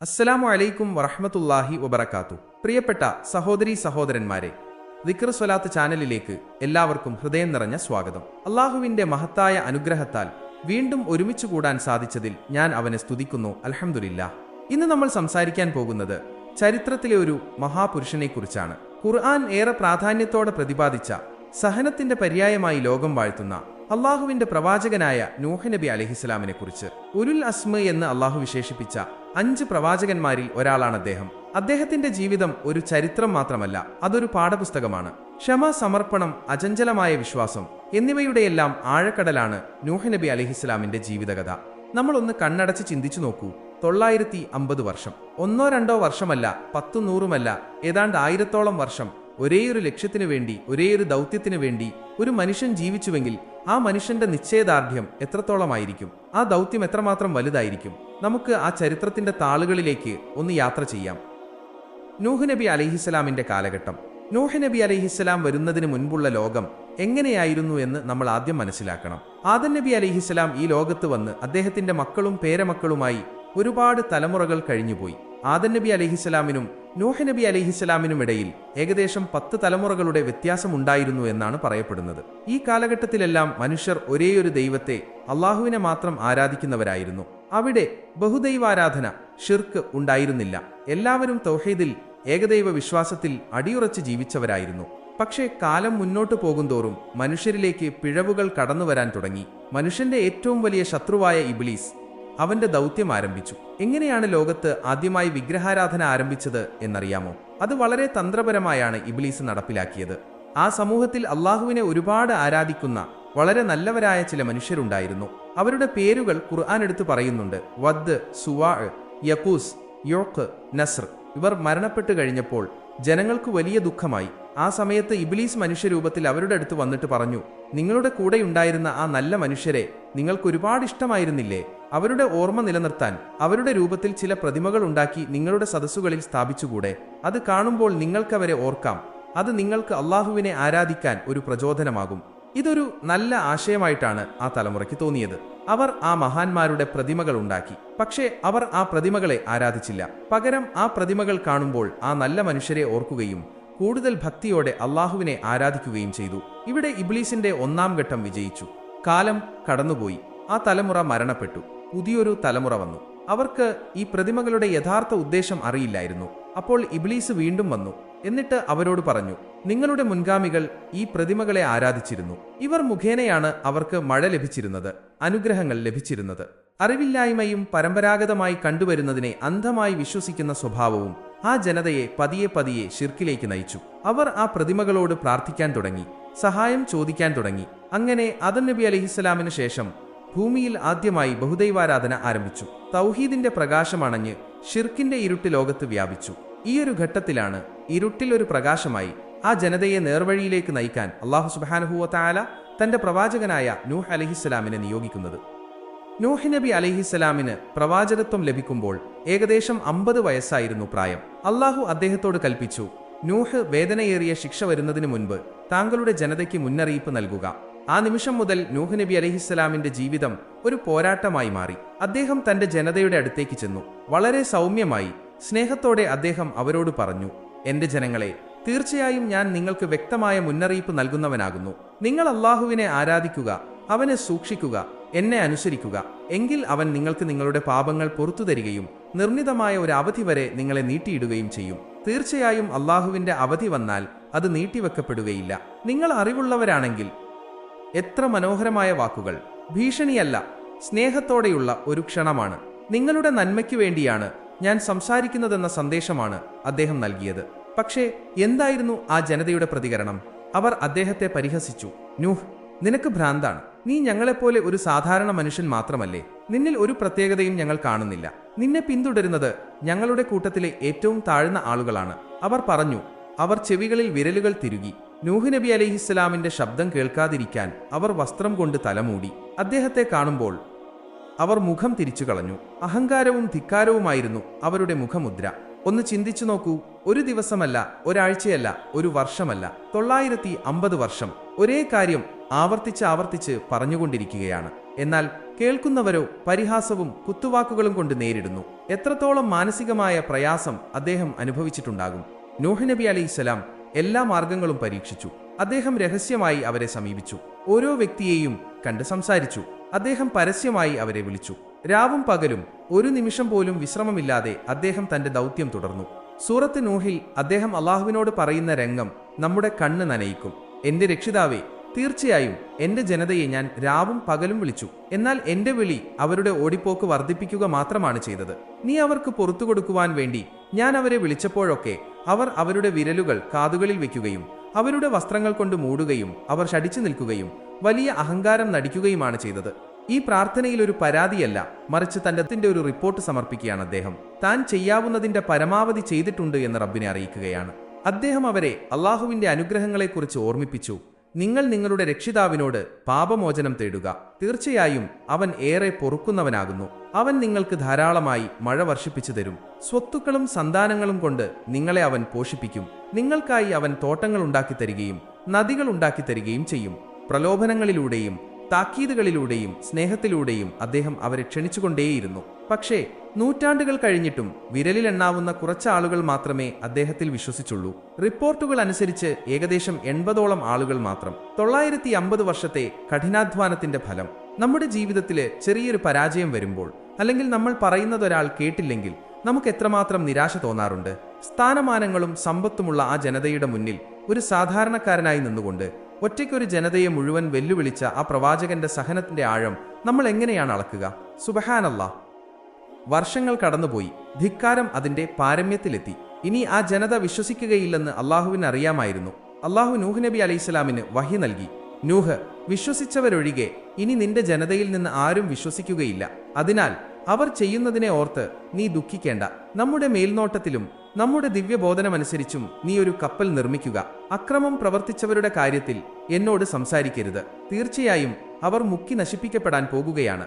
അസ്സലാമു അലൈക്കും വറഹ്മത്തുള്ളാഹി വബർക്കാത്തു പ്രിയപ്പെട്ട സഹോദരി സഹോദരന്മാരെ ദിക്ർ സ്വലാത്ത് ചാനലിലേക്ക് എല്ലാവർക്കും ഹൃദയം നിറഞ്ഞ സ്വാഗതം. അള്ളാഹുവിന്റെ മഹത്തായ അനുഗ്രഹത്താൽ വീണ്ടും ഒരുമിച്ച് കൂടാൻ സാധിച്ചതിൽ ഞാൻ അവനെ സ്തുതിക്കുന്നു. അൽഹംദുലില്ലാ ഇന്ന് നമ്മൾ സംസാരിക്കാൻ പോകുന്നത് ചരിത്രത്തിലെ ഒരു മഹാപുരുഷനെക്കുറിച്ചാണ്. ഖുർആൻ ഏറെ പ്രാധാന്യത്തോടെ പ്രതിപാദിച്ച സഹനത്തിന്റെ പര്യായമായി ലോകം വാഴ്ത്തുന്ന അള്ളാഹുവിന്റെ പ്രവാചകനായ നൂഹ് നബി അലഹിസ്ലാമിനെ കുറിച്ച് ഉരുൽ അസ്മ എന്ന് അള്ളാഹു വിശേഷിപ്പിച്ച അഞ്ച് പ്രവാചകന്മാരിൽ ഒരാളാണ് അദ്ദേഹം. അദ്ദേഹത്തിന്റെ ജീവിതം ഒരു ചരിത്രം മാത്രമല്ല അതൊരു പാഠപുസ്തകമാണ്. ക്ഷമ സമർപ്പണം അചഞ്ചലമായ വിശ്വാസം എന്നിവയുടെയെല്ലാം ആഴക്കടലാണ് നൂഹ് നബി അലിഹിസ്ലാമിന്റെ ജീവിതകഥ. നമ്മളൊന്ന് കണ്ണടച്ച് ചിന്തിച്ചു നോക്കൂ. തൊള്ളായിരത്തി അമ്പത് വർഷം. ഒന്നോ രണ്ടോ വർഷമല്ല പത്തു നൂറുമല്ല ഏതാണ്ട് ആയിരത്തോളം വർഷം ഒരേയൊരു ലക്ഷ്യത്തിനു വേണ്ടി ഒരേയൊരു ദൗത്യത്തിനു വേണ്ടി ഒരു മനുഷ്യൻ ജീവിച്ചുവെങ്കിൽ ആ മനുഷ്യന്റെ നിശ്ചയദാർഢ്യം എത്രത്തോളമായിരിക്കും? ആ ദൗത്യം എത്രമാത്രം വലുതായിരിക്കും? നമുക്ക് ആ ചരിത്രത്തിന്റെ താളുകളിലേക്ക് ഒന്ന് യാത്ര ചെയ്യാം. നൂഹ് നബി അലഹിസ്സലാമിന്റെ കാലഘട്ടം. നൂഹ് നബി അലഹിസ്സലാം വരുന്നതിന് മുൻപുള്ള ലോകം എങ്ങനെയായിരുന്നു എന്ന് നമ്മൾ ആദ്യം മനസ്സിലാക്കണം. ആദൻ നബി അലഹിസ്സലാം ഈ ലോകത്ത് വന്ന് അദ്ദേഹത്തിന്റെ മക്കളും പേരമക്കളുമായി ഒരുപാട് തലമുറകൾ കഴിഞ്ഞുപോയി. ആദൻ നബി അലഹിസ്സലാമിനും നൂഹ് നബി അലഹിസ്സലാമിനും ഇടയിൽ ഏകദേശം പത്ത് തലമുറകളുടെ വ്യത്യാസമുണ്ടായിരുന്നു എന്നാണ് പറയപ്പെടുന്നത്. ഈ കാലഘട്ടത്തിലെല്ലാം മനുഷ്യർ ഒരേയൊരു ദൈവത്തെ അള്ളാഹുവിനെ മാത്രം ആരാധിക്കുന്നവരായിരുന്നു. അവിടെ ബഹുദൈവാരാധന ഷിർക്ക് ഉണ്ടായിരുന്നില്ല. എല്ലാവരും തൗഹീദിൽ ഏകദൈവ വിശ്വാസത്തിൽ അടിയുറച്ച് ജീവിച്ചവരായിരുന്നു. പക്ഷേ കാലം മുന്നോട്ടു പോകുന്തോറും മനുഷ്യരിലേക്ക് പിഴവുകൾ കടന്നു വരാൻ തുടങ്ങി. മനുഷ്യന്റെ ഏറ്റവും വലിയ ശത്രുവായ ഇബ്ലീസ് അവന്റെ ദൗത്യം ആരംഭിച്ചു. എങ്ങനെയാണ് ലോകത്ത് ആദ്യമായി വിഗ്രഹാരാധന ആരംഭിച്ചത് എന്നറിയാമോ? അത് വളരെ തന്ത്രപരമായാണ് ഇബ്ലീസ് നടപ്പിലാക്കിയത്. ആ സമൂഹത്തിൽ അള്ളാഹുവിനെ ഒരുപാട് ആരാധിക്കുന്ന വളരെ നല്ലവരായ ചില മനുഷ്യരുണ്ടായിരുന്നു. അവരുടെ പേരുകൾ ഖുർആൻ എടുത്തു പറയുന്നുണ്ട്. വദ് സുവാ യക്കൂസ് യോക്ക് നസ്ർ. ഇവർ മരണപ്പെട്ടു കഴിഞ്ഞപ്പോൾ ജനങ്ങൾക്ക് വലിയ ദുഃഖമായി. ആ സമയത്ത് ഇബിലീസ് മനുഷ്യരൂപത്തിൽ അവരുടെ അടുത്ത് വന്നിട്ട് പറഞ്ഞു നിങ്ങളുടെ കൂടെ ഉണ്ടായിരുന്ന ആ നല്ല മനുഷ്യരെ നിങ്ങൾക്ക് ഒരുപാട് ഇഷ്ടമായിരുന്നില്ലേ അവരുടെ ഓർമ്മ നിലനിർത്താൻ അവരുടെ രൂപത്തിൽ ചില പ്രതിമകൾ ഉണ്ടാക്കി നിങ്ങളുടെ സദസ്സുകളിൽ സ്ഥാപിച്ചുകൂടെ? അത് കാണുമ്പോൾ നിങ്ങൾക്കവരെ ഓർക്കാം. അത് നിങ്ങൾക്ക് അള്ളാഹുവിനെ ആരാധിക്കാൻ ഒരു പ്രചോദനമാകും. ഇതൊരു നല്ല ആശയമായിട്ടാണ് ആ തലമുറയ്ക്ക് തോന്നിയത്. അവർ ആ മഹാന്മാരുടെ പ്രതിമകൾ ഉണ്ടാക്കി. പക്ഷേ അവർ ആ പ്രതിമകളെ ആരാധിച്ചില്ല. പകരം ആ പ്രതിമകൾ കാണുമ്പോൾ ആ നല്ല മനുഷ്യരെ ഓർക്കുകയും കൂടുതൽ ഭക്തിയോടെ അള്ളാഹുവിനെ ആരാധിക്കുകയും ചെയ്തു. ഇവിടെ ഇബ്ലീസിന്റെ ഒന്നാം ഘട്ടം വിജയിച്ചു. കാലം കടന്നുപോയി. ആ തലമുറ മരണപ്പെട്ടു. പുതിയൊരു തലമുറ വന്നു. അവർക്ക് ഈ പ്രതിമകളുടെ യഥാർത്ഥ ഉദ്ദേശം അറിയില്ലായിരുന്നു. അപ്പോൾ ഇബ്ലീസ് വീണ്ടും വന്നു. എന്നിട്ട് അവരോട് പറഞ്ഞു നിങ്ങളുടെ മുൻഗാമികൾ ഈ പ്രതിമകളെ ആരാധിച്ചിരുന്നു. ഇവർ മുഖേനയാണ് അവർക്ക് മഴ ലഭിച്ചിരുന്നത് അനുഗ്രഹങ്ങൾ ലഭിച്ചിരുന്നത്. അറിവില്ലായ്മയും പരമ്പരാഗതമായി കണ്ടുവരുന്നതിനെ അന്ധമായി വിശ്വസിക്കുന്ന സ്വഭാവവും ആ ജനതയെ പതിയെ പതിയെ ഷിർക്കിലേക്ക് നയിച്ചു. അവർ ആ പ്രതിമകളോട് പ്രാർത്ഥിക്കാൻ തുടങ്ങി സഹായം ചോദിക്കാൻ തുടങ്ങി. അങ്ങനെ അദൻ നബി അലഹിസ്സലാമിന് ശേഷം ഭൂമിയിൽ ആദ്യമായി ബഹുദൈവാരാധന ആരംഭിച്ചു. തൗഹീദിന്റെ പ്രകാശമണഞ്ഞ് ഷിർക്കിന്റെ ഇരുട്ട് ലോകത്ത് വ്യാപിച്ചു. ഈയൊരു ഘട്ടത്തിലാണ് ഇരുട്ടിൽ ഒരു പ്രകാശമായി ആ ജനതയെ നേർവഴിയിലേക്ക് നയിക്കാൻ അള്ളാഹു സുബാനുഹുവ തന്റെ പ്രവാചകനായ നൂഹ് അലഹിസ്സലാമിനെ നിയോഗിക്കുന്നത്. നൂഹ് നബി അലഹിസ്സലാമിന് പ്രവാചകത്വം ലഭിക്കുമ്പോൾ ഏകദേശം അമ്പത് വയസ്സായിരുന്നു പ്രായം. അള്ളാഹു അദ്ദേഹത്തോട് കൽപ്പിച്ചു നൂഹ് വേദനയേറിയ ശിക്ഷ വരുന്നതിന് മുൻപ് താങ്കളുടെ ജനതയ്ക്ക് മുന്നറിയിപ്പ് നൽകുക. ആ നിമിഷം മുതൽ നൂഹ് നബി അലഹിസ്സലാമിന്റെ ജീവിതം ഒരു പോരാട്ടമായി മാറി. അദ്ദേഹം തന്റെ ജനതയുടെ അടുത്തേക്ക് ചെന്നു. വളരെ സൗമ്യമായി സ്നേഹത്തോടെ അദ്ദേഹം അവരോട് പറഞ്ഞു എന്റെ ജനങ്ങളെ തീർച്ചയായും ഞാൻ നിങ്ങൾക്ക് വ്യക്തമായ മുന്നറിയിപ്പ് നൽകുന്നവനാകുന്നു. നിങ്ങൾ അള്ളാഹുവിനെ ആരാധിക്കുക അവനെ സൂക്ഷിക്കുക എന്നെ അനുസരിക്കുക. എങ്കിൽ അവൻ നിങ്ങൾക്ക് നിങ്ങളുടെ പാപങ്ങൾ പുറത്തു തരികയും നിർണിതമായ ഒരു അവധി വരെ നിങ്ങളെ നീട്ടിയിടുകയും ചെയ്യും. തീർച്ചയായും അള്ളാഹുവിന്റെ അവധി വന്നാൽ അത് നീട്ടിവെക്കപ്പെടുകയില്ല. നിങ്ങൾ അറിവുള്ളവരാണെങ്കിൽ എത്ര മനോഹരമായ വാക്കുകൾ. ഭീഷണിയല്ല സ്നേഹത്തോടെയുള്ള ഒരു ക്ഷണമാണ്. നിങ്ങളുടെ നന്മയ്ക്കു വേണ്ടിയാണ് ഞാൻ സംസാരിക്കുന്നതെന്ന സന്ദേശമാണ് അദ്ദേഹം നൽകിയത്. പക്ഷേ എന്തായിരുന്നു ആ ജനതയുടെ പ്രതികരണം? അവർ അദ്ദേഹത്തെ പരിഹസിച്ചു. നൂഹ് നിനക്ക് ഭ്രാന്താണ്. നീ ഞങ്ങളെപ്പോലെ ഒരു സാധാരണ മനുഷ്യൻ മാത്രമല്ലേ. നിന്നിൽ ഒരു പ്രത്യേകതയും ഞങ്ങൾ കാണുന്നില്ല. നിന്നെ പിന്തുടരുന്നത് ഞങ്ങളുടെ കൂട്ടത്തിലെ ഏറ്റവും താഴ്ന്ന ആളുകളാണ്. അവർ പറഞ്ഞു അവർ ചെവികളിൽ വിരലുകൾ തിരുകി. നൂഹ് നബി അലഹിസ്സലാമിന്റെ ശബ്ദം കേൾക്കാതിരിക്കാൻ അവർ വസ്ത്രം കൊണ്ട് തലമൂടി. അദ്ദേഹത്തെ കാണുമ്പോൾ അവർ മുഖം തിരിച്ചു കളഞ്ഞു. അഹങ്കാരവും ധിക്കാരവുമായിരുന്നു അവരുടെ മുഖമുദ്ര. ഒന്ന് ചിന്തിച്ചു നോക്കൂ. ഒരു ദിവസമല്ല ഒരാഴ്ചയല്ല ഒരു വർഷമല്ല. തൊള്ളായിരത്തി അമ്പത് വർഷം. ഒരേ കാര്യം ആവർത്തിച്ച് ആവർത്തിച്ച് പറഞ്ഞുകൊണ്ടിരിക്കുകയാണ്. എന്നാൽ കേൾക്കുന്നവരോ പരിഹാസവും കുത്തുവാക്കുകളും കൊണ്ട് നേരിടുന്നു. എത്രത്തോളം മാനസികമായ പ്രയാസം അദ്ദേഹം അനുഭവിച്ചിട്ടുണ്ടാകും. നൂഹ് നബി അലൈഹിസ്സലാം എല്ലാ മാർഗങ്ങളും പരീക്ഷിച്ചു. അദ്ദേഹം രഹസ്യമായി അവരെ സമീപിച്ചു. ഓരോ വ്യക്തിയെയും കണ്ട് സംസാരിച്ചു. അദ്ദേഹം പരസ്യമായി അവരെ വിളിച്ചു. രാവും പകലും ഒരു നിമിഷം പോലും വിശ്രമമില്ലാതെ അദ്ദേഹം തന്റെ ദൗത്യം തുടർന്നു. സൂറത്ത് നൂഹിൽ അദ്ദേഹം അള്ളാഹുവിനോട് പറയുന്ന രംഗം നമ്മുടെ കണ്ണ് നനയിക്കും. എന്റെ രക്ഷിതാവേ തീർച്ചയായും എന്റെ ജനതയെ ഞാൻ രാവും പകലും വിളിച്ചു. എന്നാൽ എന്റെ വിളി അവരുടെ ഓടിപ്പോക്ക് വർദ്ധിപ്പിക്കുക മാത്രമാണ് ചെയ്തത്. നീ അവർക്ക് പുറത്തു കൊടുക്കുവാൻ വേണ്ടി ഞാൻ അവരെ വിളിച്ചപ്പോഴൊക്കെ അവർ അവരുടെ വിരലുകൾ കാതുകളിൽ വെക്കുകയും അവരുടെ വസ്ത്രങ്ങൾ കൊണ്ട് മൂടുകയും അവർ ശടിച്ചു നിൽക്കുകയും വലിയ അഹങ്കാരം നടിക്കുകയുമാണ് ചെയ്തത്. ഈ പ്രാർത്ഥനയിൽ ഒരു പരാതിയല്ല മറിച്ച് തന്റെ ഒരു റിപ്പോർട്ട് സമർപ്പിക്കുകയാണ് അദ്ദേഹം. താൻ ചെയ്യാവുന്നതിന്റെ പരമാവധി ചെയ്തിട്ടുണ്ട് എന്ന് റബ്ബിനെ അറിയിക്കുകയാണ്. അദ്ദേഹം അവരെ അള്ളാഹുവിന്റെ അനുഗ്രഹങ്ങളെക്കുറിച്ച് ഓർമ്മിപ്പിച്ചു. നിങ്ങൾ നിങ്ങളുടെ രക്ഷിതാവിനോട് പാപമോചനം തേടുക. തീർച്ചയായും അവൻ ഏറെ പൊറുക്കുന്നവനാകുന്നു. അവൻ നിങ്ങൾക്ക് ധാരാളമായി മഴ വർഷിപ്പിച്ചു തരും. സ്വത്തുക്കളും സന്താനങ്ങളും കൊണ്ട് നിങ്ങളെ അവൻ പോഷിപ്പിക്കും. നിങ്ങൾക്കായി അവൻ തോട്ടങ്ങൾ ഉണ്ടാക്കി തരികയും നദികൾ ഉണ്ടാക്കി തരികയും ചെയ്യും. പ്രലോഭനങ്ങളിലൂടെയും താക്കീതുകളിലൂടെയും സ്നേഹത്തിലൂടെയും അദ്ദേഹം അവരെ ക്ഷണിച്ചുകൊണ്ടേയിരുന്നു. പക്ഷേ നൂറ്റാണ്ടുകൾ കഴിഞ്ഞിട്ടും വിരലിലെണ്ണാവുന്ന കുറച്ച് ആളുകൾ മാത്രമേ അദ്ദേഹത്തിൽ വിശ്വസിച്ചുള്ളൂ. റിപ്പോർട്ടുകൾ അനുസരിച്ച് ഏകദേശം എൺപതോളം ആളുകൾ മാത്രം. തൊള്ളായിരത്തി അമ്പത് വർഷത്തെ കഠിനാധ്വാനത്തിന്റെ ഫലം. നമ്മുടെ ജീവിതത്തിലെ ചെറിയൊരു പരാജയം വരുമ്പോൾ അല്ലെങ്കിൽ നമ്മൾ പറയുന്നത് ഒരാൾ കേട്ടില്ലെങ്കിൽ നമുക്ക് എത്രമാത്രം നിരാശ തോന്നാറുണ്ട്? സ്ഥാനമാനങ്ങളും സമ്പത്തുമുള്ള ആ ജനതയുടെ മുന്നിൽ ഒരു സാധാരണക്കാരനായി നിന്നുകൊണ്ട് ഒറ്റയ്ക്കൊരു ജനതയെ മുഴുവൻ വെല്ലുവിളിച്ച ആ പ്രവാചകന്റെ സഹനത്തിന്റെ ആഴം നമ്മൾ എങ്ങനെയാണ് അളക്കുക? സുബഹാനല്ല വർഷങ്ങൾ കടന്നുപോയി. ധിക്കാരം അതിന്റെ പാരമ്യത്തിലെത്തി. ഇനി ആ ജനത വിശ്വസിക്കുകയില്ലെന്ന് അള്ളാഹുവിന് അറിയാമായിരുന്നു. അള്ളാഹു നൂഹ് നബി അലൈഹിസ്ലാമിന് വഹി നൽകി. നൂഹ് വിശ്വസിച്ചവരൊഴികെ ഇനി നിന്റെ ജനതയിൽ നിന്ന് ആരും വിശ്വസിക്കുകയില്ല. അതിനാൽ അവർ ചെയ്യുന്നതിനെ ഓർത്ത് നീ ദുഃഖിക്കേണ്ട. നമ്മുടെ മേൽനോട്ടത്തിലും നമ്മുടെ ദിവ്യബോധനമനുസരിച്ചും നീ ഒരു കപ്പൽ നിർമ്മിക്കുക. അക്രമം പ്രവർത്തിച്ചവരുടെ കാര്യത്തിൽ എന്നോട് സംസാരിക്കരുത്. തീർച്ചയായും അവർ മുക്കി നശിപ്പിക്കപ്പെടാൻ പോകുകയാണ്.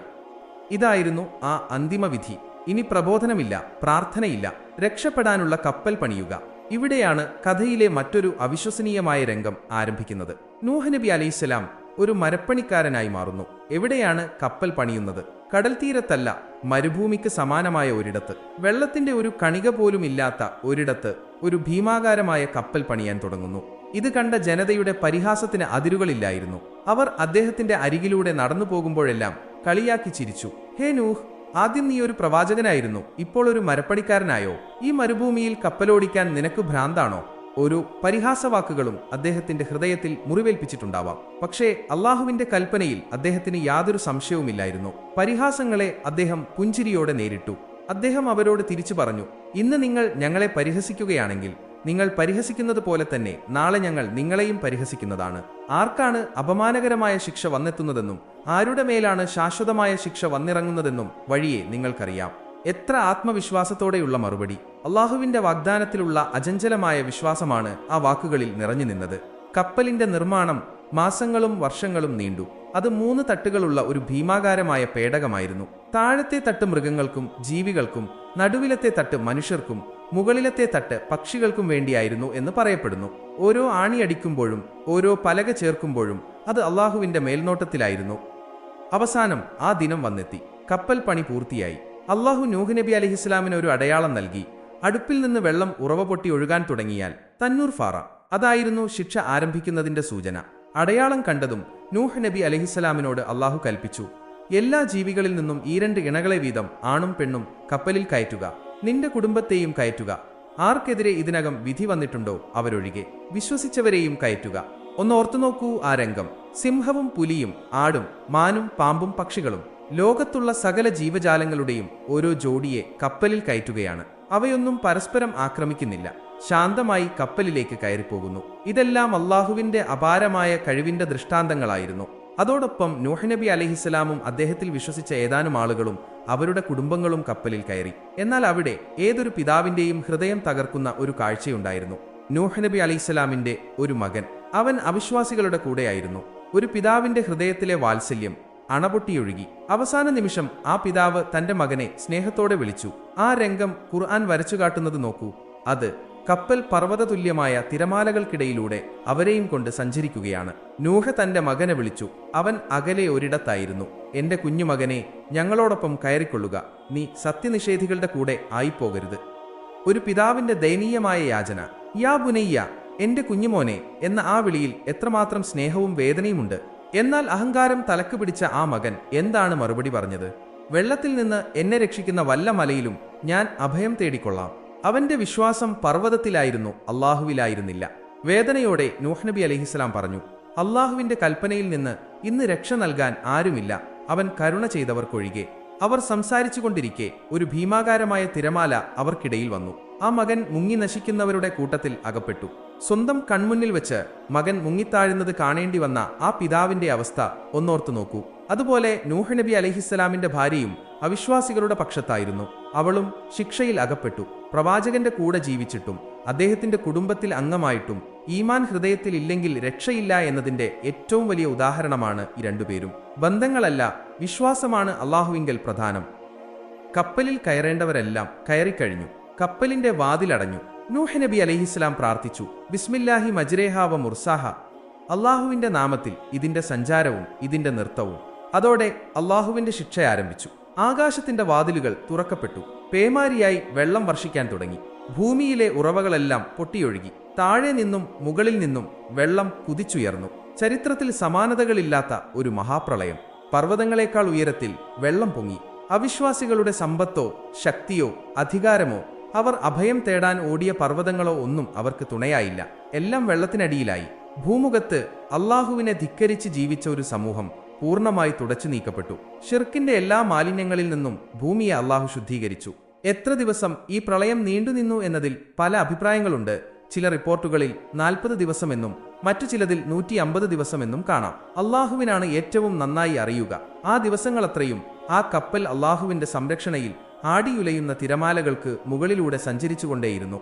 ഇതായിരുന്നു ആ അന്തിമവിധി ഇനി പ്രബോധനമില്ല പ്രാർത്ഥനയില്ല. രക്ഷപ്പെടാനുള്ള കപ്പൽ പണിയുക. ഇവിടെയാണ് കഥയിലെ മറ്റൊരു അവിശ്വസനീയമായ രംഗം ആരംഭിക്കുന്നത്. നൂഹ് നബി അലൈഹിസ്സലാം ഒരു മരപ്പണിക്കാരനായി മാറുന്നു. എവിടെയാണ് കപ്പൽ പണിയുന്നത്? കടൽ തീരത്തല്ല മരുഭൂമിക്ക് സമാനമായ ഒരിടത്ത്. വെള്ളത്തിന്റെ ഒരു കണിക പോലും ഇല്ലാത്ത ഒരിടത്ത് ഒരു ഭീമാകാരമായ കപ്പൽ പണിയാൻ തുടങ്ങുന്നു. ഇത് കണ്ട ജനതയുടെ പരിഹാസത്തിന് അതിരുകളില്ലായിരുന്നു. അവർ അദ്ദേഹത്തിന്റെ അരികിലൂടെ നടന്നു പോകുമ്പോഴെല്ലാം കളിയാക്കി ചിരിച്ചു. ഹേ നൂഹ് ആദ്യം നീ ഒരു പ്രവാചകനായിരുന്നു ഇപ്പോൾ ഒരു മരപ്പണിക്കാരനായോ? ഈ മരുഭൂമിയിൽ കപ്പലോടിക്കാൻ നിനക്ക് ഭ്രാന്താണോ? ഒരു പരിഹാസവാക്കുകളും അദ്ദേഹത്തിന്റെ ഹൃദയത്തിൽ മുറിവേൽപ്പിച്ചിട്ടുണ്ടാവാം. പക്ഷേ അള്ളാഹുവിന്റെ കൽപ്പനയിൽ അദ്ദേഹത്തിന് യാതൊരു സംശയവുമില്ലായിരുന്നു. പരിഹാസങ്ങളെ അദ്ദേഹം പുഞ്ചിരിയോടെ നേരിട്ടു. അദ്ദേഹം അവരോട് തിരിച്ചു പറഞ്ഞു ഇന്ന് നിങ്ങൾ ഞങ്ങളെ പരിഹസിക്കുകയാണെങ്കിൽ നിങ്ങൾ പരിഹസിക്കുന്നത് പോലെ തന്നെ നാളെ ഞങ്ങൾ നിങ്ങളെയും പരിഹസിക്കുന്നതാണ്. ആർക്കാണ് അപമാനകരമായ ശിക്ഷ വന്നെത്തുന്നതെന്നും ആരുടെ മേലാണ് ശാശ്വതമായ ശിക്ഷ വന്നിറങ്ങുന്നതെന്നും വഴിയെ നിങ്ങൾക്കറിയാം. എത്ര ആത്മവിശ്വാസത്തോടെയുള്ള മറുപടി. അള്ളാഹുവിന്റെ വാഗ്ദാനത്തിലുള്ള അജഞ്ചലമായ വിശ്വാസമാണ് ആ വാക്കുകളിൽ നിറഞ്ഞു നിന്നത്. കപ്പലിന്റെ നിർമ്മാണം മാസങ്ങളും വർഷങ്ങളും നീണ്ടു. അത് മൂന്ന് തട്ടുകളുള്ള ഒരു ഭീമാകാരമായ പേടകമായിരുന്നു. താഴത്തെ തട്ട് മൃഗങ്ങൾക്കും ജീവികൾക്കും നടുവിലത്തെ തട്ട് മനുഷ്യർക്കും മുകളിലത്തെ തട്ട് പക്ഷികൾക്കും വേണ്ടിയായിരുന്നു എന്ന് പറയപ്പെടുന്നു. ഓരോ ആണിയടിക്കുമ്പോഴും ഓരോ പലക ചേർക്കുമ്പോഴും അത് അള്ളാഹുവിന്റെ മേൽനോട്ടത്തിലായിരുന്നു. അവസാനം ആ ദിനം വന്നെത്തി. കപ്പൽ പണി പൂർത്തിയായി. അള്ളാഹു നൂഹ് നബി അലഹിസ്ലാമിന് ഒരു അടയാളം നൽകി. അടുപ്പിൽ നിന്ന് വെള്ളം ഉറവ പൊട്ടി ഒഴുകാൻ തുടങ്ങിയാൽ തന്നൂർ ഫാറ. അതായിരുന്നു ശിക്ഷ ആരംഭിക്കുന്നതിന്റെ സൂചന. അടയാളം കണ്ടതും നൂഹ് നബി അലഹിസ്സലാമിനോട് അള്ളാഹു കൽപ്പിച്ചു. എല്ലാ ജീവികളിൽ നിന്നും ഈ രണ്ട് ഇണകളെ വീതം ആണും പെണ്ണും കപ്പലിൽ കയറ്റുക. നിന്റെ കുടുംബത്തെയും കയറ്റുക. ആർക്കെതിരെ ഇതിനകം വിധി വന്നിട്ടുണ്ടോ അവരൊഴികെ. വിശ്വസിച്ചവരെയും കയറ്റുക. ഒന്ന് ഓർത്തുനോക്കൂ ആ രംഗം. സിംഹവും പുലിയും ആടും മാനും പാമ്പും പക്ഷികളും. ലോകത്തുള്ള സകല ജീവജാലങ്ങളുടെയും ഓരോ ജോഡിയെ കപ്പലിൽ കയറ്റുകയാണ്. അവയൊന്നും പരസ്പരം ആക്രമിക്കുന്നില്ല. ശാന്തമായി കപ്പലിലേക്ക് കയറിപ്പോകുന്നു. ഇതെല്ലാം അള്ളാഹുവിന്റെ അപാരമായ കഴിവിന്റെ ദൃഷ്ടാന്തങ്ങളായിരുന്നു. അതോടൊപ്പം നൂഹ് നബി അലഹിസ്സലാമും അദ്ദേഹത്തിൽ വിശ്വസിച്ച ഏതാനും ആളുകളും അവരുടെ കുടുംബങ്ങളും കപ്പലിൽ കയറി. എന്നാൽ അവിടെ ഏതൊരു പിതാവിന്റെയും ഹൃദയം തകർക്കുന്ന ഒരു കാഴ്ചയുണ്ടായിരുന്നു. നൂഹ് നബി അലൈഹിസ്സലാമിന്റെ ഒരു മകൻ. അവൻ അവിശ്വാസികളുടെ കൂടെയായിരുന്നു. ഒരു പിതാവിന്റെ ഹൃദയത്തിലെ വാത്സല്യം അണപൊട്ടിയൊഴുകി. അവസാന നിമിഷം ആ പിതാവ് തന്റെ മകനെ സ്നേഹത്തോടെ വിളിച്ചു. ആ രംഗം ഖുർആൻ വരച്ചു കാട്ടുന്നത് നോക്കൂ. അത് കപ്പൽ പർവതതുല്യമായ തിരമാലകൾക്കിടയിലൂടെ അവരെയും കൊണ്ട് സഞ്ചരിക്കുകയാണ്. നൂഹ തന്റെ മകനെ വിളിച്ചു. അവൻ അകലെ ഒരിടത്തായിരുന്നു. എന്റെ കുഞ്ഞുമകനെ ഞങ്ങളോടൊപ്പം കയറിക്കൊള്ളുക. നീ സത്യനിഷേധികളുടെ കൂടെ ആയിപ്പോകരുത്. ഒരു പിതാവിന്റെ ദയനീയമായ യാചന. യാ ബുനയ്യ എന്റെ കുഞ്ഞുമോനെ എന്ന ആ വിളിയിൽ എത്രമാത്രം സ്നേഹവും വേദനയുമുണ്ട്. എന്നാൽ അഹങ്കാരം തലക്ക് പിടിച്ച ആ മകൻ എന്താണ് മറുപടി പറഞ്ഞത്? വെള്ളത്തിൽ നിന്ന് എന്നെ രക്ഷിക്കുന്ന വല്ല മലയിലും ഞാൻ അഭയം തേടിക്കൊള്ളാം. അവന്റെ വിശ്വാസം പർവതത്തിലായിരുന്നു അള്ളാഹുവിലായിരുന്നില്ല. വേദനയോടെ നൂഹ് നബി അലഹിസ്ലാം പറഞ്ഞു അള്ളാഹുവിന്റെ കൽപ്പനയിൽ നിന്ന് ഇന്ന് രക്ഷ നൽകാൻ ആരുമില്ല. അവൻ കരുണ ചെയ്തവർക്കൊഴികെ. അവർ സംസാരിച്ചുകൊണ്ടിരിക്കെ ഒരു ഭീമാകാരമായ തിരമാല അവർക്കിടയിൽ വന്നു. ആ മകൻ മുങ്ങി നശിക്കുന്നവരുടെ കൂട്ടത്തിൽ അകപ്പെട്ടു. സ്വന്തം കൺമുന്നിൽ വെച്ച് മകൻ മുങ്ങിത്താഴുന്നത് കാണേണ്ടി വന്ന ആ പിതാവിന്റെ അവസ്ഥ ഒന്നോർത്തു നോക്കൂ. അതുപോലെ നൂഹ് നബി അലഹിസ്സലാമിന്റെ ഭാര്യയും അവിശ്വാസികളുടെ പക്ഷത്തായിരുന്നു. അവളും ശിക്ഷയിൽ അകപ്പെട്ടു. പ്രവാചകന്റെ കൂടെ ജീവിച്ചിട്ടും അദ്ദേഹത്തിന്റെ കുടുംബത്തിൽ അംഗമായിട്ടും ഈമാൻ ഹൃദയത്തിൽ ഇല്ലെങ്കിൽ രക്ഷയില്ല എന്നതിന്റെ ഏറ്റവും വലിയ ഉദാഹരണമാണ് ഈ രണ്ടുപേരും ബന്ധങ്ങളല്ല വിശ്വാസമാണ് അള്ളാഹുവിങ്കൽ പ്രധാനം. കപ്പലിൽ കയറേണ്ടവരെല്ലാം കയറിക്കഴിഞ്ഞു. കപ്പലിന്റെ വാതിലടഞ്ഞു. നൂഹ് നബി അലഹിസ്ലാം പ്രാർത്ഥിച്ചു ബിസ്മില്ലാഹി മജ്രേഹാവ മുർസാഹ. അള്ളാഹുവിന്റെ നാമത്തിൽ ഇതിന്റെ സഞ്ചാരവും ഇതിന്റെ നൃത്തവും. അതോടെ അള്ളാഹുവിന്റെ ശിക്ഷ ആരംഭിച്ചു. ആകാശത്തിന്റെ വാതിലുകൾ തുറക്കപ്പെട്ടു. പേമാരിയായി വെള്ളം വർഷിക്കാൻ തുടങ്ങി. ഭൂമിയിലെ ഉറവകളെല്ലാം പൊട്ടിയൊഴുകി. താഴെ നിന്നും മുകളിൽ നിന്നും വെള്ളം കുതിച്ചുയർന്നു. ചരിത്രത്തിൽ സമാനതകളില്ലാത്ത ഒരു മഹാപ്രളയം. പർവതങ്ങളെക്കാൾ ഉയരത്തിൽ വെള്ളം പൊങ്ങി. അവിശ്വാസികളുടെ സമ്പത്തോ ശക്തിയോ അധികാരമോ അവർ അഭയം തേടാൻ ഓടിയ പർവതങ്ങളോ ഒന്നും അവർക്ക് തുണയായില്ല. എല്ലാം വെള്ളത്തിനടിയിലായി. ഭൂമുഖത്ത് അള്ളാഹുവിനെ ധിക്കരിച്ച് ജീവിച്ച ഒരു സമൂഹം പൂർണമായി തുടച്ചു നീക്കപ്പെട്ടു. ഷിർക്കിന്റെ എല്ലാ മാലിന്യങ്ങളിൽ നിന്നും ഭൂമിയെ അള്ളാഹു ശുദ്ധീകരിച്ചു. എത്ര ദിവസം ഈ പ്രളയം നീണ്ടുനിന്നു എന്നതിൽ പല അഭിപ്രായങ്ങളുണ്ട്. ചില റിപ്പോർട്ടുകളിൽ നാൽപ്പത് ദിവസമെന്നും മറ്റു ചിലതിൽ നൂറ്റി അമ്പത് ദിവസമെന്നും കാണാം. അള്ളാഹുവിനാണ് ഏറ്റവും നന്നായി അറിയുക. ആ ദിവസങ്ങളത്രയും ആ കപ്പൽ അള്ളാഹുവിന്റെ സംരക്ഷണയിൽ ആടിയുലയുന്ന തിരമാലകൾക്ക് മുകളിലൂടെ സഞ്ചരിച്ചുകൊണ്ടേയിരുന്നു.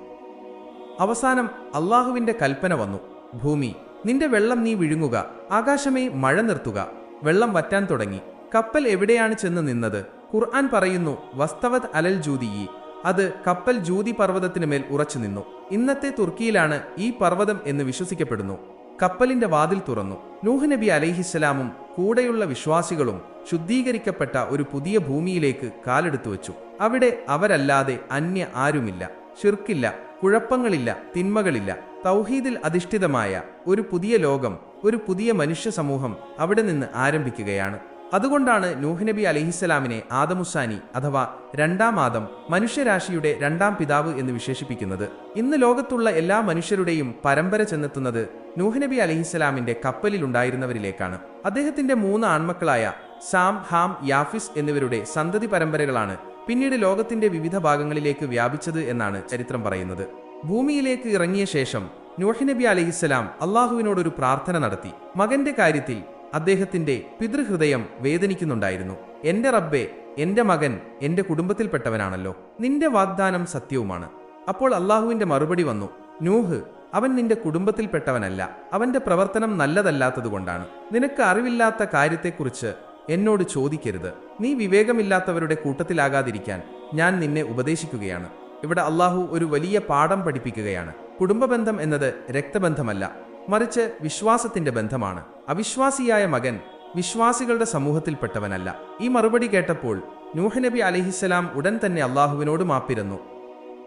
അവസാനം അള്ളാഹുവിന്റെ കൽപ്പന വന്നു. ഭൂമി നിന്റെ വെള്ളം നീ വിഴുങ്ങുക ആകാശമേ മഴ നിർത്തുക വെള്ളം വറ്റാൻ തുടങ്ങി. കപ്പൽ എവിടെയാണ് ചെന്ന് നിന്നത്? ഖുർആൻ പറയുന്നു വസ്തവത് അലൽ ജൂതിയി അത് കപ്പൽ ജൂതി പർവതത്തിന് മേൽ ഉറച്ചു നിന്നു. ഇന്നത്തെ തുർക്കിയിലാണ് ഈ പർവതം എന്ന് വിശ്വസിക്കപ്പെടുന്നു. കപ്പലിന്റെ വാതിൽ തുറന്നു. നൂഹ് നബി അലൈഹിസ്സലാമും കൂടെയുള്ള വിശ്വാസികളും ശുദ്ധീകരിക്കപ്പെട്ട ഒരു പുതിയ ഭൂമിയിലേക്ക് കാലെടുത്തു വച്ചു. അവിടെ അവരല്ലാതെ അന്യ ആരുമില്ല. ഷിർക്കില്ല കുഴപ്പങ്ങളില്ല തിന്മകളില്ല. തൗഹീദിൽ അധിഷ്ഠിതമായ ഒരു പുതിയ ലോകം ഒരു പുതിയ മനുഷ്യ സമൂഹം അവിടെ നിന്ന് ആരംഭിക്കുകയാണ്. അതുകൊണ്ടാണ് നൂഹ്നബി അലിഹിസ്സലാമിനെ ആദമുസാനി അഥവാ രണ്ടാം ആദം മനുഷ്യരാശിയുടെ രണ്ടാം പിതാവ് എന്ന് വിശേഷിപ്പിക്കുന്നത്. ഇന്ന് ലോകത്തുള്ള എല്ലാ മനുഷ്യരുടെയും പരമ്പര ചെന്നെത്തുന്നത് നൂഹ്നബി അലഹിസ്സലാമിന്റെ കപ്പലിലുണ്ടായിരുന്നവരിലേക്കാണ് അദ്ദേഹത്തിന്റെ മൂന്ന് ആൺമക്കളായ സാം ഹാം യാഫിസ് എന്നിവരുടെ സന്തതി പരമ്പരകളാണ് പിന്നീട് ലോകത്തിന്റെ വിവിധ ഭാഗങ്ങളിലേക്ക് വ്യാപിച്ചത് എന്നാണ് ചരിത്രം പറയുന്നത്. ഭൂമിയിലേക്ക് ഇറങ്ങിയ ശേഷം നൂഹ് നബി അലഹിസ്സലാം അള്ളാഹുവിനോടൊരു പ്രാർത്ഥന നടത്തി. മകന്റെ കാര്യത്തിൽ അദ്ദേഹത്തിന്റെ പിതൃഹൃദയം വേദനിക്കുന്നുണ്ടായിരുന്നു. എന്റെ റബ്ബെ എന്റെ മകൻ എന്റെ കുടുംബത്തിൽപ്പെട്ടവനാണല്ലോ. നിന്റെ വാഗ്ദാനം സത്യവുമാണ്. അപ്പോൾ അള്ളാഹുവിന്റെ മറുപടി വന്നു. നൂഹ് അവൻ നിന്റെ കുടുംബത്തിൽപ്പെട്ടവനല്ല. അവന്റെ പ്രവർത്തനം നല്ലതല്ലാത്തതുകൊണ്ടാണ്. നിനക്ക് അറിവില്ലാത്ത കാര്യത്തെക്കുറിച്ച് എന്നോട് ചോദിക്കരുത്. നീ വിവേകമില്ലാത്തവരുടെ കൂട്ടത്തിലാകാതിരിക്കാൻ ഞാൻ നിന്നെ ഉപദേശിക്കുകയാണ്. ഇവിടെ അള്ളാഹു ഒരു വലിയ പാഠം പഠിപ്പിക്കുകയാണ്. കുടുംബബന്ധം എന്നത് രക്തബന്ധമല്ല മറിച്ച് വിശ്വാസത്തിന്റെ ബന്ധമാണ്. അവിശ്വാസിയായ മകൻ വിശ്വാസികളുടെ സമൂഹത്തിൽപ്പെട്ടവനല്ല. ഈ മറുപടി കേട്ടപ്പോൾ നൂഹ് നബി അലഹിസ്സലാം ഉടൻ തന്നെ അള്ളാഹുവിനോട് മാപ്പിരുന്നു.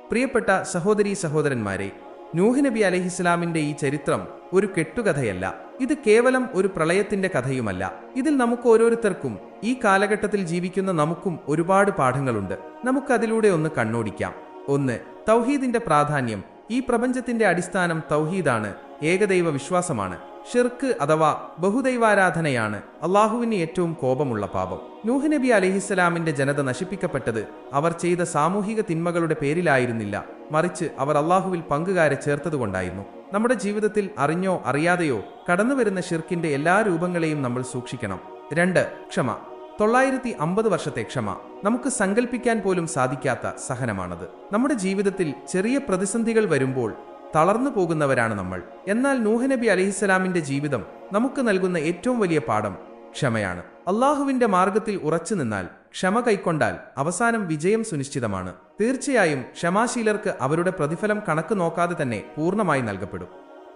പ്രിയപ്പെട്ട സഹോദരീ സഹോദരന്മാരെ നൂഹ് അലഹിസ്സലാമിന്റെ ഈ ചരിത്രം ഒരു കെട്ടുകഥയല്ല. ഇത് കേവലം ഒരു പ്രളയത്തിന്റെ കഥയുമല്ല. ഇതിൽ നമുക്ക് ഓരോരുത്തർക്കും ഈ കാലഘട്ടത്തിൽ ജീവിക്കുന്ന നമുക്കും ഒരുപാട് പാഠങ്ങളുണ്ട്. നമുക്കതിലൂടെ ഒന്ന് കണ്ണോടിക്കാം. ഒന്ന് തൗഹീദിന്റെ പ്രാധാന്യം. ഈ പ്രപഞ്ചത്തിന്റെ അടിസ്ഥാനം തൗഹീദാണ്. ഏകദൈവ വിശ്വാസമാണ് ഷിർക്ക് അഥവാ ബഹുദൈവാരാധനയാണ് അള്ളാഹുവിന് ഏറ്റവും കോപമുള്ള പാപം. നൂഹ് നബി അലഹിസ്സലാമിന്റെ ജനത നശിപ്പിക്കപ്പെട്ടത് അവർ ചെയ്ത സാമൂഹിക തിന്മകളുടെ പേരിലായിരുന്നില്ല. മറിച്ച് അവർ അള്ളാഹുവിൽ പങ്കുകാരെ ചേർത്തതുകൊണ്ടായിരുന്നു. നമ്മുടെ ജീവിതത്തിൽ അറിഞ്ഞോ അറിയാതെയോ കടന്നുവരുന്ന ഷിർക്കിന്റെ എല്ലാ രൂപങ്ങളെയും നമ്മൾ സൂക്ഷിക്കണം. രണ്ട് ക്ഷമ. തൊള്ളായിരത്തി അമ്പത് വർഷത്തെ ക്ഷമ നമുക്ക് സങ്കല്പിക്കാൻ പോലും സാധിക്കാത്ത സഹനമാണത്. നമ്മുടെ ജീവിതത്തിൽ ചെറിയ പ്രതിസന്ധികൾ വരുമ്പോൾ തളർന്നു പോകുന്നവരാണ് നമ്മൾ. എന്നാൽ നൂഹ് നബി അലഹിസ്സലാമിന്റെ ജീവിതം നമുക്ക് നൽകുന്ന ഏറ്റവും വലിയ പാഠം ക്ഷമയാണ്. അള്ളാഹുവിന്റെ മാർഗത്തിൽ ഉറച്ചു നിന്നാൽ ക്ഷമ കൈക്കൊണ്ടാൽ അവസാനം വിജയം സുനിശ്ചിതമാണ്. തീർച്ചയായും ക്ഷമാശീലർക്ക് അവരുടെ പ്രതിഫലം കണക്ക് നോക്കാതെ തന്നെ പൂർണമായി നൽകപ്പെടും.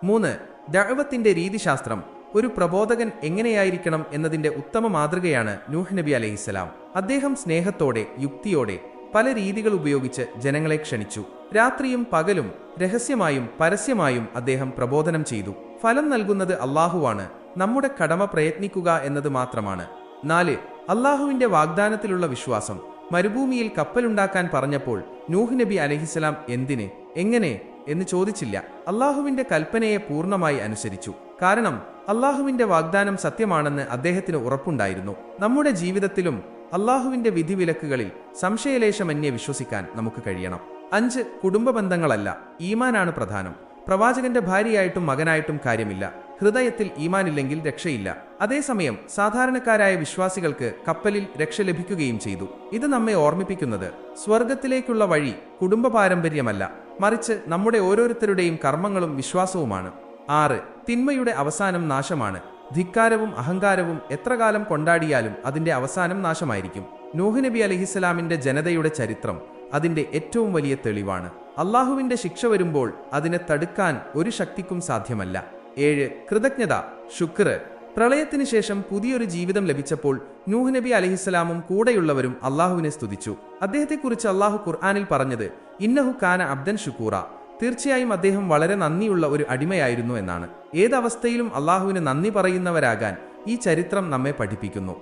മൂന്ന് ദഅവത്തിന്റെ രീതിശാസ്ത്രം ഒരു പ്രബോധകൻ എങ്ങനെയായിരിക്കണം എന്നതിന്റെ ഉത്തമ മാതൃകയാണ് നൂഹ് നബി അലഹിസ്സലാം അദ്ദേഹം സ്നേഹത്തോടെ യുക്തിയോടെ പല രീതികൾ ഉപയോഗിച്ച് ജനങ്ങളെ ക്ഷണിച്ചു. രാത്രിയും പകലും രഹസ്യമായും പരസ്യമായും അദ്ദേഹം പ്രബോധനം ചെയ്തു. ഫലം നൽകുന്നത് അള്ളാഹുവാണ്. നമ്മുടെ കടമ പ്രയത്നിക്കുക എന്നത് മാത്രമാണ്. നാല് അള്ളാഹുവിന്റെ വാഗ്ദാനത്തിലുള്ള വിശ്വാസം. മരുഭൂമിയിൽ കപ്പലുണ്ടാക്കാൻ പറഞ്ഞപ്പോൾ നൂഹ് നബി അലഹിസലാം എന്തിന് എങ്ങനെ എന്ന് ചോദിച്ചില്ല. അള്ളാഹുവിന്റെ കൽപ്പനയെ പൂർണമായി അനുസരിച്ചു. കാരണം അള്ളാഹുവിന്റെ വാഗ്ദാനം സത്യമാണെന്ന് അദ്ദേഹത്തിന് ഉറപ്പുണ്ടായിരുന്നു. നമ്മുടെ ജീവിതത്തിലും അള്ളാഹുവിന്റെ വിധിവിലക്കുകളിൽ സംശയലേശമന്യെ വിശ്വസിക്കാൻ നമുക്ക് കഴിയണം. അഞ്ച് കുടുംബ ബന്ധങ്ങളല്ല ഈമാനാണ് പ്രധാനം. പ്രവാചകന്റെ ഭാര്യയായിട്ടും മകനായിട്ടും കാര്യമില്ല. ഹൃദയത്തിൽ ഈമാനില്ലെങ്കിൽ രക്ഷയില്ല. അതേസമയം സാധാരണക്കാരായ വിശ്വാസികൾക്ക് കപ്പലിൽ രക്ഷ ലഭിക്കുകയും ചെയ്തു. ഇത് നമ്മെ ഓർമ്മിപ്പിക്കുന്നത് സ്വർഗത്തിലേക്കുള്ള വഴി കുടുംബ പാരമ്പര്യമല്ല മറിച്ച് നമ്മുടെ ഓരോരുത്തരുടെയും കർമ്മങ്ങളും വിശ്വാസവുമാണ്. ആറ് തിന്മയുടെ അവസാനം നാശമാണ്. ധിക്കാരവും അഹങ്കാരവും എത്ര കാലം കൊണ്ടാടിയാലും അതിന്റെ അവസാനം നാശമായിരിക്കും. നൂഹ് നബി അലഹിസ്സലാമിന്റെ ജനതയുടെ ചരിത്രം അതിന്റെ ഏറ്റവും വലിയ തെളിവാണ്. അള്ളാഹുവിന്റെ ശിക്ഷ വരുമ്പോൾ അതിനെ തടുക്കാൻ ഒരു ശക്തിക്കും സാധ്യമല്ല. ഏഴ് കൃതജ്ഞത ശുക്ർ. പ്രളയത്തിന് ശേഷം പുതിയൊരു ജീവിതം ലഭിച്ചപ്പോൾ നൂഹ് നബി അലഹിസ്സലാമും കൂടെയുള്ളവരും അള്ളാഹുവിനെ സ്തുതിച്ചു. അദ്ദേഹത്തെക്കുറിച്ച് അള്ളാഹു ഖുർആാനിൽ പറഞ്ഞത് ഇന്നഹു കാന അബ്ദൻ ഷുക്കൂറ തീർച്ചയായും അദ്ദേഹം വളരെ നന്ദിയുള്ള ഒരു അടിമയായിരുന്നു എന്നാണ്. ഏതവസ്ഥയിലും അള്ളാഹുവിന് നന്ദി പറയുന്നവരാകാൻ ഈ ചരിത്രം നമ്മെ പഠിപ്പിക്കുന്നു.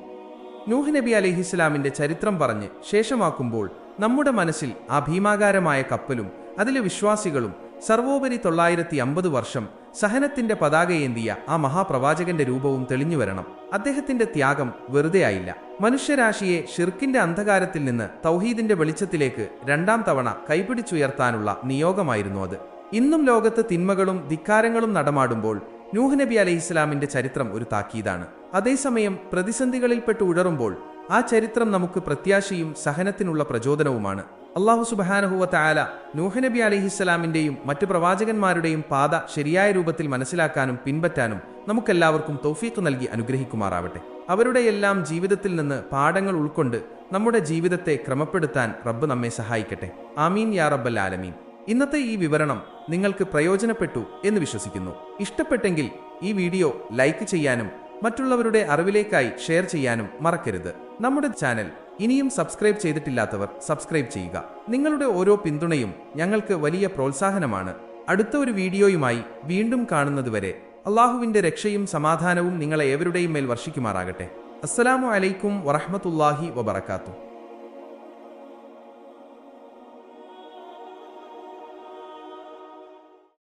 നൂഹ് നബി അലിഹിസ്ലാമിന്റെ ചരിത്രം പറഞ്ഞ് ശേഷമാക്കുമ്പോൾ നമ്മുടെ മനസ്സിൽ ആ ഭീമാകാരമായ കപ്പലും അതിലെ വിശ്വാസികളും സർവോപരി തൊള്ളായിരത്തി അമ്പത് വർഷം സഹനത്തിന്റെ പതാകയേന്തിയ ആ മഹാപ്രവാചകന്റെ രൂപവും തെളിഞ്ഞു വരണം. അദ്ദേഹത്തിന്റെ ത്യാഗം വെറുതെയായില്ല മനുഷ്യരാശിയെ ഷിർക്കിന്റെ അന്ധകാരത്തിൽ നിന്ന് തൗഹീദിന്റെ വെളിച്ചത്തിലേക്ക് രണ്ടാം തവണ കൈപിടിച്ചുയർത്താനുള്ള നിയോഗമായിരുന്നു അത്. ഇന്നും ലോകത്ത് തിന്മകളും ധിക്കാരങ്ങളും നടമാടുമ്പോൾ നൂഹ് നബി അലൈഹിസ്ലാമിന്റെ ചരിത്രം ഒരു താക്കീതാണ്. അതേസമയം പ്രതിസന്ധികളിൽപ്പെട്ട് ഉഴറുമ്പോൾ ആ ചരിത്രം നമുക്ക് പ്രത്യാശയും സഹനത്തിനുള്ള പ്രചോദനവുമാണ്. അള്ളാഹു സുബഹാനഹുവ തായാല നൂഹ് നബി അലിഹിസ്സലാമിന്റെയും മറ്റു പ്രവാചകന്മാരുടെയും പാത ശരിയായ രൂപത്തിൽ മനസ്സിലാക്കാനും പിൻപറ്റാനും നമുക്കെല്ലാവർക്കും തൗഫീഖ് നൽകി അനുഗ്രഹിക്കുമാറാവട്ടെ. അവരുടെ എല്ലാം ജീവിതത്തിൽ നിന്ന് പാഠങ്ങൾ ഉൾക്കൊണ്ട് നമ്മുടെ ജീവിതത്തെ ക്രമപ്പെടുത്താൻ റബ്ബ് നമ്മെ സഹായിക്കട്ടെ. ആമീൻ യാ റബ്ബൽ ആലമീൻ. ഇന്നത്തെ ഈ വിവരണം നിങ്ങൾക്ക് പ്രയോജനപ്പെട്ടു എന്ന് വിശ്വസിക്കുന്നു. ഇഷ്ടപ്പെട്ടെങ്കിൽ ഈ വീഡിയോ ലൈക്ക് ചെയ്യാനും മറ്റുള്ളവരുടെ അറിവിലേക്കായി ഷെയർ ചെയ്യാനും മറക്കരുത്. നമ്മുടെ ചാനൽ ഇനിയും സബ്സ്ക്രൈബ് ചെയ്തിട്ടില്ലാത്തവർ സബ്സ്ക്രൈബ് ചെയ്യുക. നിങ്ങളുടെ ഓരോ പിന്തുണയും ഞങ്ങൾക്ക് വലിയ പ്രോത്സാഹനമാണ്. അടുത്ത ഒരു വീഡിയോയുമായി വീണ്ടും കാണുന്നതുവരെ അള്ളാഹുവിന്റെ രക്ഷയും സമാധാനവും നിങ്ങളെ ഏവരുടെയും മേൽ വർഷിക്കുമാറാകട്ടെ. അസ്സലാമു അലൈക്കും വറഹമത്തല്ലാഹി വബർക്കാത്തു